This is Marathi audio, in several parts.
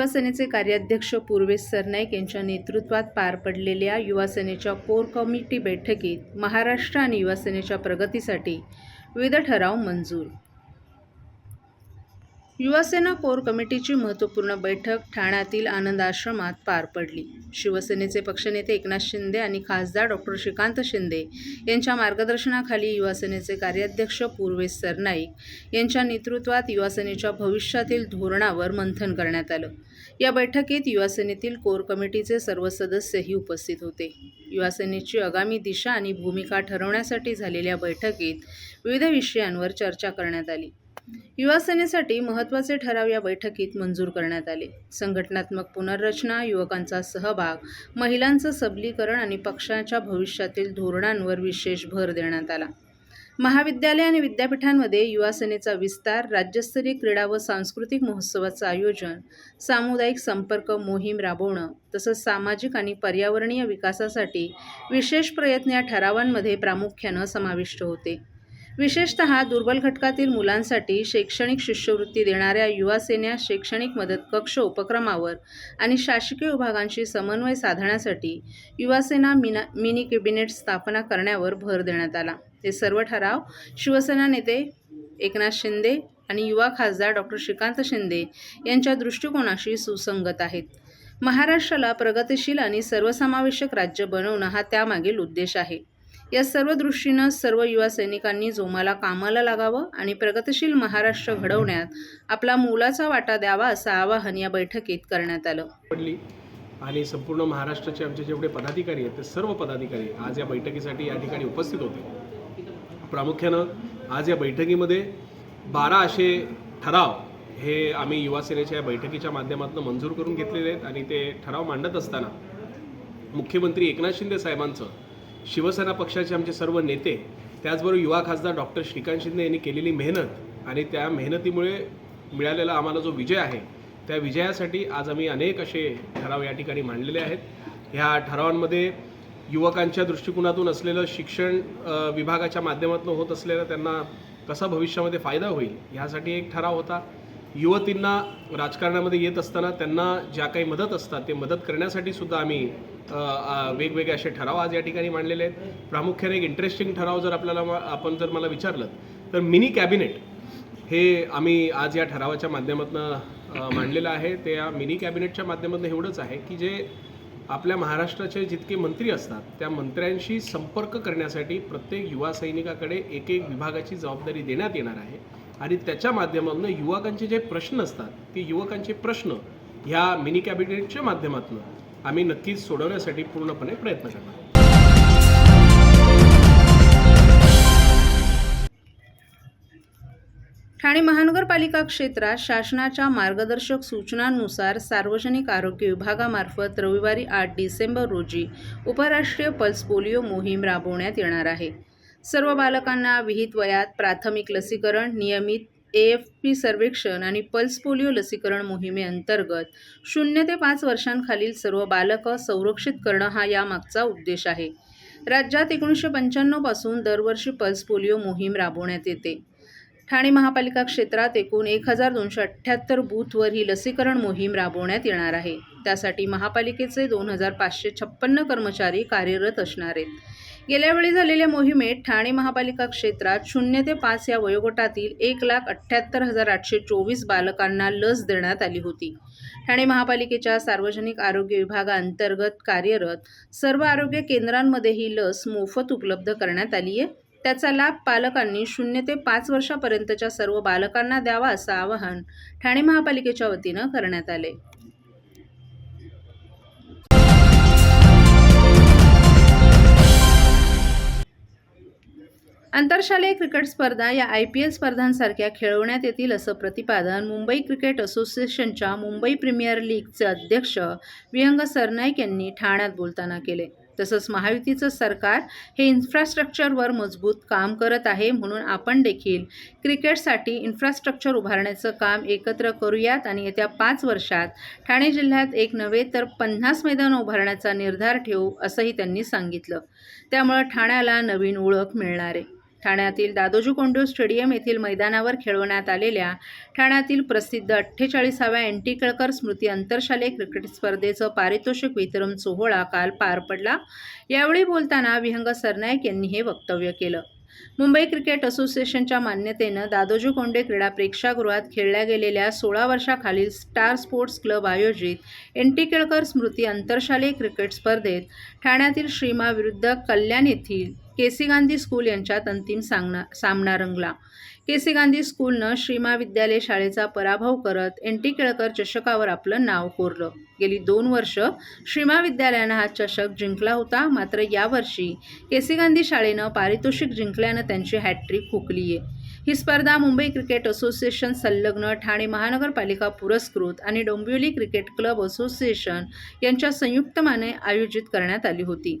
युवासेनेचे कार्याध्यक्ष पूर्वेश सरनाईक यांच्या नेतृत्वात पार पडलेल्या युवासेनेच्या कोर कमिटी बैठकीत महाराष्ट्र आणि युवासेनेच्या प्रगतीसाठी विविध ठराव मंजूर युवासेना कोर कमिटीची महत्त्वपूर्ण बैठक ठाण्यातील आनंद आश्रमात पार पडली. शिवसेनेचे पक्षनेते एकनाथ शिंदे आणि खासदार डॉक्टर श्रीकांत शिंदे यांच्या मार्गदर्शनाखाली युवासेनेचे कार्याध्यक्ष पूर्वेश सरनाईक यांच्या नेतृत्वात युवासेनेच्या भविष्यातील धोरणावर मंथन करण्यात आलं. या बैठकीत युवासेनेतील कोर कमिटीचे सर्व सदस्यही उपस्थित होते. युवासेनेची आगामी दिशा आणि भूमिका ठरवण्यासाठी झालेल्या बैठकीत विविध विषयांवर चर्चा करण्यात आली. युवासेनेसाठी महत्त्वाचे ठराव या बैठकीत मंजूर करण्यात आले. संघटनात्मक पुनर्रचना युवकांचा सहभाग महिलांचं सबलीकरण आणि पक्षाच्या भविष्यातील धोरणांवर विशेष भर देण्यात आला. महाविद्यालय आणि विद्यापीठांमध्ये युवासेनेचा विस्तार राज्यस्तरीय क्रीडा व सांस्कृतिक महोत्सवाचं आयोजन सामुदायिक संपर्क मोहीम राबवणं तसंच सामाजिक आणि पर्यावरणीय विकासासाठी विशेष प्रयत्न या ठरावांमध्ये प्रामुख्यानं समाविष्ट होते. विशेषतः दुर्बल घटकातील मुलांसाठी शैक्षणिक शिष्यवृत्ती देणाऱ्या युवासेन्या शैक्षणिक मदत कक्ष उपक्रमावर आणि शासकीय विभागांशी समन्वय साधण्यासाठी युवासेना मिना मिनी कॅबिनेट स्थापना करण्यावर भर देण्यात आला. हे सर्व ठराव शिवसेना नेते एकनाथ शिंदे आणि युवा खासदार डॉक्टर श्रीकांत शिंदे यांच्या दृष्टिकोनाशी सुसंगत आहेत. महाराष्ट्राला प्रगतिशील आणि सर्वसमावेशक राज्य बनवणं हा त्यामागील उद्देश आहे. या सर्व दृष्टीनं सर्व युवा सैनिकांनी जोमाला कामाला लागावं आणि प्रगतिशील महाराष्ट्र घडवण्यात आपला मोलाचा वाटा द्यावा असं आवाहन या बैठकीत करण्यात आलं. पडली आणि संपूर्ण महाराष्ट्राचे आमचे जेवढे पदाधिकारी आहेत ते सर्व पदाधिकारी आज या बैठकीसाठी या ठिकाणी उपस्थित होते. प्रामुख्यानं आज या बैठकीमध्ये बारा असे ठराव हे आम्ही युवा सेनेच्या या बैठकीच्या माध्यमातून मंजूर करून घेतलेले आहेत आणि ते ठराव मांडत असताना मुख्यमंत्री एकनाथ शिंदे साहेबांचं शिवसेना पक्षाचे आमचे सर्व नेते त्याचबरोबर युवा खासदार डॉक्टर श्रीकांत शिंदे यांनी केलेली मेहनत आणि त्या मेहनतीमुळे मिळालेला आम्हाला जो विजय आहे त्या विजयासाठी आज आम्ही अनेक असे ठराव या ठिकाणी मांडलेले आहेत. ह्या ठरावांमध्ये युवकांच्या दृष्टिकोनातून असलेलं शिक्षण विभागाच्या माध्यमातून होत असलेलं त्यांना कसा भविष्यामध्ये फायदा होईल ह्यासाठी एक ठराव होता. युवतींना राजकारणामध्ये येत असताना त्यांना ज्या काही मदत असतात ते मदत करण्यासाठी सुद्धा आम्ही वेगवेगळे असे ठराव आज या ठिकाणी मांडलेले आहेत. प्रामुख्याने एक इंटरेस्टिंग ठराव जर आपल्याला आपण जर मला विचारलं तर मिनी कॅबिनेट हे आम्ही आज या ठरावाच्या माध्यमातून मांडलेलं आहे. ते या मिनी कॅबिनेटच्या माध्यमातून एवढंच आहे की जे आपल्या महाराष्ट्राचे जितके मंत्री असतात त्या मंत्र्यांशी संपर्क करण्यासाठी प्रत्येक युवा सैनिकाकडे एक एक विभागाची जबाबदारी देण्यात येणार आहे. आणि त्याच्या माध्यमातून युवकांचे जे प्रश्न असतात ते युवकांचे प्रश्न ह्या मिनी कॅबिनेटच्या माध्यमातून आम्ही नक्कीच सोडवण्यासाठी पूर्णपणे प्रयत्न करणार. ठाणे महानगरपालिका क्षेत्रात शासनाच्या मार्गदर्शक सूचनांनुसार सार्वजनिक आरोग्य विभागामार्फत रविवारी आठ डिसेंबर रोजी उपराष्ट्रीय पल्स पोलिओ मोहीम राबवण्यात येणार आहे. सर्व बालकांना विहित वयात प्राथमिक लसीकरण नियमित ए एफ पी सर्वेक्षण आणि पल्स पोलिओ लसीकरण मोहिमेअंतर्गत शून्य ते पाच वर्षांखालील सर्व बालकं संरक्षित करणं हा यामागचा उद्देश आहे. राज्यात एकोणीसशे पंच्याण्णवपासून दरवर्षी पल्स पोलिओ मोहीम राबवण्यात येते. ठाणे महापालिका क्षेत्रात एकूण एक हजार दोनशे अठ्ठ्याहत्तर बूथवर ही लसीकरण मोहीम राबवण्यात येणार आहे. त्यासाठी महापालिकेचे दोन हजार पाचशे छप्पन्न कर्मचारी कार्यरत असणार आहेत. गेल्यावेळी झालेल्या मोहिमेत ठाणे महापालिका क्षेत्रात शून्य ते पाच या वयोगटातील एक लाख अठ्ठ्याहत्तर हजार आठशे चोवीस बालकांना लस देण्यात आली होती. ठाणे महापालिकेच्या सार्वजनिक आरोग्य विभागाअंतर्गत कार्यरत सर्व आरोग्य केंद्रांमध्ये ही लस मोफत उपलब्ध करण्यात आली आहे. त्याचा लाभ पालकांनी शून्य ते पाच वर्षापर्यंतच्या सर्व बालकांना द्यावा असं आवाहन ठाणे महापालिकेच्या वतीनं करण्यात आले आंतरशालेय क्रिकेट स्पर्धा या आय पी एल स्पर्धांसारख्या खेळवण्यात येतील असं प्रतिपादन मुंबई क्रिकेट असोसिएशनच्या मुंबई प्रीमियर लीगचे अध्यक्ष विहंग सरनाईक यांनी ठाण्यात बोलताना केले. तसंच महायुतीचं सरकार हे इन्फ्रास्ट्रक्चरवर मजबूत काम करत आहे म्हणून आपण देखील क्रिकेटसाठी इन्फ्रास्ट्रक्चर उभारण्याचं काम एकत्र करूयात आणि येत्या पाच वर्षात ठाणे जिल्ह्यात एक नव्हे तर पन्नास मैदान उभारण्याचा निर्धार ठेवू असंही त्यांनी सांगितलं. त्यामुळं ठाण्याला नवीन ओळख मिळणार आहे. ठाण्यातील दादोजी कोंडू स्टेडियम येथील मैदानावर खेळवण्यात आलेल्या ठाण्यातील प्रसिद्ध अठ्ठेचाळीसाव्या एन टी केळकर स्मृती आंतरशालेय क्रिकेट स्पर्धेचं पारितोषिक वितरण सोहळा काल पार पडला. यावेळी बोलताना विहंग सरनाईक यांनी हे वक्तव्य केलं. मुंबई क्रिकेट असोसिएशनच्या मान्यतेनं दादोजी कोंडे क्रीडा प्रेक्षागृहात खेळल्या गेलेल्या सोळा वर्षाखालील स्टार स्पोर्ट्स क्लब आयोजित एन टी केळकर स्मृती आंतरशालेय क्रिकेट स्पर्धेत ठाण्यातील श्रीमा विरुद्ध कल्याण येथील केसी गांधी स्कूल यांच्यात अंतिम सांगना सामना रंगला. के सी गांधी स्कूलनं श्रीमा विद्यालय शाळेचा पराभव करत एन टी केळकर चषकावर आपलं नाव कोरलं. गेली दोन वर्ष श्रीमा विद्यालयानं हा चषक जिंकला होता मात्र यावर्षी के सी गांधी शाळेनं पारितोषिक जिंकल्यानं त्यांची हॅट्रिक हुकली आहे ही स्पर्धा मुंबई क्रिकेट असोसिएशन संलग्न ठाणे महानगरपालिका पुरस्कृत आणि डोंबिवली क्रिकेट क्लब असोसिएशन यांच्या संयुक्तमाने आयोजित करण्यात आली होती.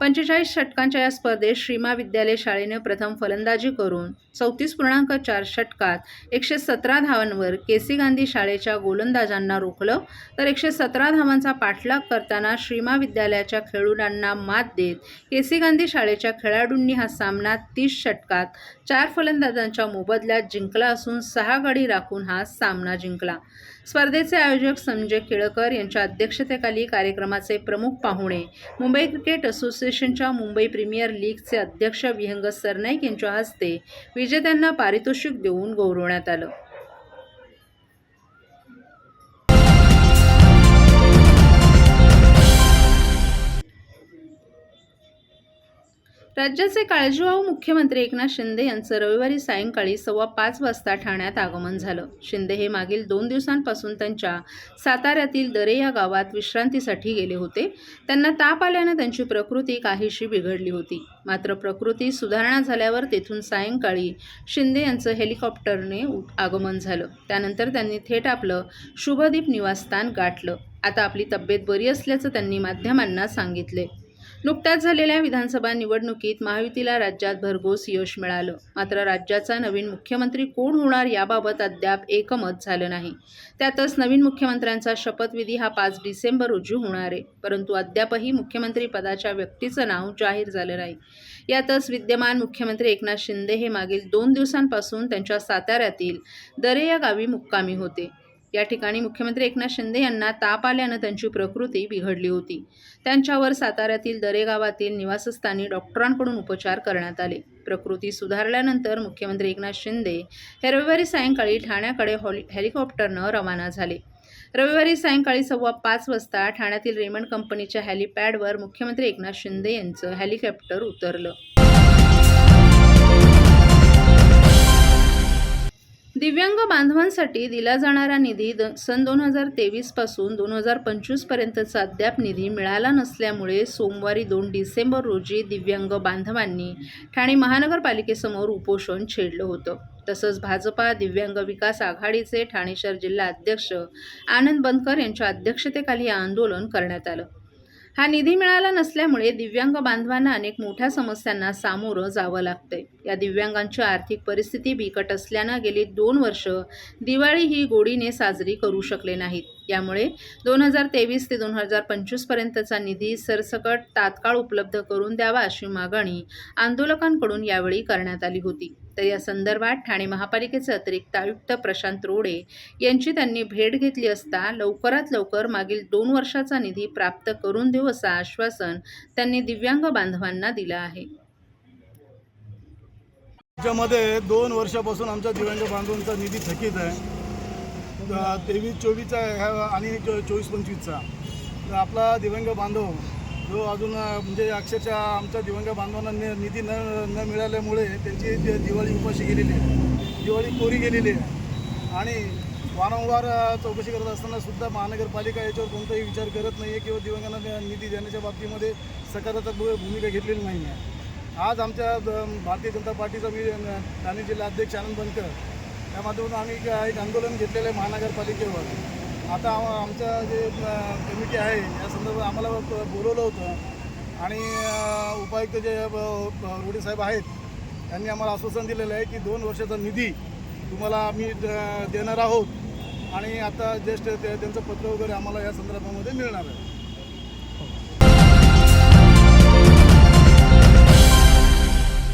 पंचेचाळीस षटकांच्या या स्पर्धेत श्रीमा विद्यालय शाळेने प्रथम फलंदाजी करून चौतीस पूर्णांक चार षटकात एकशे सतरा धावांवर के सी गांधी शाळेच्या गोलंदाजांना रोखलं. तर एकशे सतरा धावांचा पाठलाग करताना श्रीमा विद्यालयाच्या खेळाडूंना मात देत के सी गांधी शाळेच्या खेळाडूंनी हा सामना तीस षटकात चार फलंदाजांच्या मोबदल्यात जिंकला असून सहा गडी राखून हा सामना जिंकला. स्पर्धेचे आयोजक संजय केळकर यांच्या अध्यक्षतेखाली कार्यक्रमाचे प्रमुख पाहुणे. मुंबई क्रिकेट असोसिएशनच्या मुंबई प्रीमियर लीगचे अध्यक्ष विहंग सरनाईक यांच्या हस्ते विजेत्यांना पारितोषिक देऊन गौरवण्यात आलं. राज्याचे काळजीवाहू मुख्यमंत्री एकनाथ शिंदे यांचं रविवारी सायंकाळी सव्वा पाच वाजता ठाण्यात आगमन झालं. शिंदे हे मागील दोन दिवसांपासून त्यांच्या साताऱ्यातील दरे या गावात विश्रांतीसाठी गेले होते. त्यांना ताप आल्यानं त्यांची प्रकृती काहीशी बिघडली होती. मात्र प्रकृती सुधारणा झाल्यावर तेथून सायंकाळी शिंदे यांचं हेलिकॉप्टरने उठ- आगमन झालं. त्यानंतर त्यांनी थेट आपलं शुभदीप निवासस्थान गाठलं. आता आपली तब्येत बरी असल्याचं त्यांनी माध्यमांना सांगितले. नुकत्याच झालेल्या विधानसभा निवडणुकीत महायुतीला राज्यात भरघोस यश मिळालं. मात्र राज्याचा नवीन मुख्यमंत्री कोण होणार याबाबत अद्याप एकमत झालं नाही. त्यातच नवीन मुख्यमंत्र्यांचा शपथविधी हा पाच डिसेंबर रोजी होणार आहे. परंतु अद्यापही मुख्यमंत्री पदाच्या व्यक्तीचं नाव जाहीर झालं नाही. यातच विद्यमान मुख्यमंत्री एकनाथ शिंदे हे मागील दोन दिवसांपासून त्यांच्या साताऱ्यातील दरे या गावी मुक्कामी होते. या ठिकाणी मुख्यमंत्री एकनाथ शिंदे यांना ताप आल्यानं त्यांची प्रकृती बिघडली होती. त्यांच्यावर साताऱ्यातील दरे गावातील निवासस्थानी डॉक्टरांकडून उपचार करण्यात आले. प्रकृती सुधारल्यानंतर मुख्यमंत्री एकनाथ शिंदे हे रविवारी सायंकाळी ठाण्याकडे हॉली हेलिकॉप्टरनं रवाना झाले. रविवारी सायंकाळी सव्वा पाच वाजता ठाण्यातील रेमंड कंपनीच्या हेलिपॅडवर मुख्यमंत्री एकनाथ शिंदे यांचं हेलिकॉप्टर उतरलं. दिव्यांग बांधवांसाठी दिला जाणारा निधी द सन दोन हजार तेवीसपासून दोन हजार पंचवीसपर्यंतचा अद्याप निधी मिळाला नसल्यामुळे सोमवारी दोन डिसेंबर रोजी दिव्यांग बांधवांनी ठाणे महानगरपालिकेसमोर उपोषण छेडलं होतं. तसंच भाजपा दिव्यांग विकास आघाडीचे ठाणे शहर जिल्हा अध्यक्ष आनंद बनकर यांच्या अध्यक्षतेखाली आंदोलन करण्यात आलं. हा निधी मिळाला नसल्यामुळे दिव्यांग बांधवांना अनेक मोठ्या समस्यांना सामोरं जावं लागतंय. या दिव्यांगांची आर्थिक परिस्थिती बिकट असल्यानं गेली दोन वर्ष दिवाळी ही गोडीने साजरी करू शकले नाहीत. यामुळे दोन हजार तेवीस ते दोन हजार पंचवीसपर्यंतचा निधी सरसकट तात्काळ उपलब्ध करून द्यावा अशी मागणी आंदोलकांकडून यावेळी करण्यात आली होती. तर या संदर्भात ठाणे महापालिकेचे अतिरिक्त आयुक्त प्रशांत रोडे यांची त्यांनी भेट घेतली असता लवकरात लवकर मागील दोन वर्षाचा निधी प्राप्त करून देऊ असं आश्वासन त्यांनी दिव्यांग बांधवांना दिलं आहे. राज्यामध्ये दोन वर्षापासून आमच्या दिव्यांग बांधवांचा निधी थकीत आहे. तेवीस चोवीसचा ह्या आणि चो- चोवीस पंचवीसचा तर आपला दिव्यांग बांधव जो अजून म्हणजे अक्षरशः आमच्या दिव्यांग बांधवांना नि निधी न न मिळाल्यामुळे त्यांची दि- दिवाळी उपाशी गेलेली आहे. दिवाळी कोरी गेलेली आहे. आणि वारंवार चौकशी करत असताना सुद्धा महानगरपालिका याच्यावर कोणताही विचार करत नाही आहे किंवा दिव्यांगांना निधी देण्याच्या बाबतीमध्ये सकारात्मक भूमिका घेतलेली नाही आहे आज आमच्या भारतीय जनता पार्टीचा मी ठाणे जिल्हा अध्यक्ष आनंद बनकर त्यामधून माध्यमातून आम्ही एक आंदोलन घेतलेलं आहे महानगरपालिकेवर. आता आमच्या आमचं जे कमिटी आहे या संदर्भात आम्हाला बोलवलं होतं. आणि उपायुक्त जे ब- रोडे साहेब आहेत त्यांनी आम्हाला आश्वासन दिलेलं आहे की दोन वर्षाचा निधी तुम्हाला आम्ही द- देणार आहोत. आणि आता ज्येष्ठ ते त्यांचं पत्र वगैरे आम्हाला या संदर्भामध्ये मिळणार आहे.